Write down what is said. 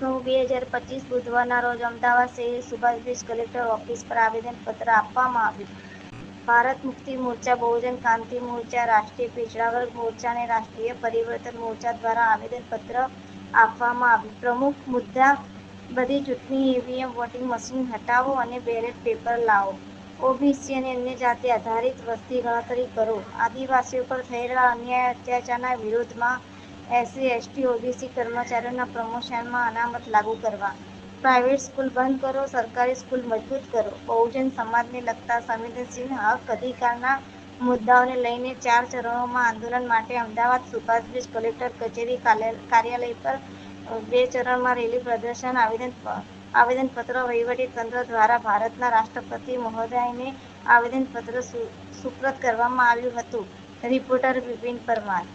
નવ બે હજાર પચીસ બુધવારના રોજ અમદાવાદ શહેર સુભાષ કલેક્ટર ઓફિસ પર આવેદનપત્ર આપવામાં આવ્યું. ભારત મુક્તિ મોરચા, બહુજન ક્રાંતિ મોરચા, રાષ્ટ્રીય પિછડા વર્ગ મોરચા અને રાષ્ટ્રીય પરિવર્તન મોરચા દ્વારા આવેદનપત્ર આપવામાં આવ્યું. પ્રમુખ મુદ્દા, બધી ચૂંટણી ઈવીએમ વોટિંગ મશીન હટાવો અને બેલેટ પેપર લાવો. ઓબીસી અને અન્ય જાતિ આધારિત વસ્તી ગણતરી કરો. આદિવાસીઓ પર થયેલા અન્યાય, અત્યાચારના વિરોધમાં એસસી, એસટી, ઓબીસી કર્મચારીઓના પ્રમોશનમાં અનામત લાગુ કરવા. પ્રાઇવેટ સ્કૂલ બંધ કરો, સરકારી સ્કૂલ મજબૂત કરો. બહુજન સમાજને લગતા સંવેદનશીલ હક અધિકારના મુદ્દાઓને લઈને ચાર ચરણોમાં આંદોલન માટે અમદાવાદ સુભાષ બ્રિજ કલેક્ટર કચેરી કાર્યાલય પર બે ચરણમાં રેલી પ્રદર્શન, આવેદન આવેદનપત્ર તંત્ર દ્વારા ભારતના રાષ્ટ્રપતિ મહોદયને આવેદનપત્ર સુપ્રત કરવામાં આવ્યું હતું. રિપોર્ટર વિપિન પરમાર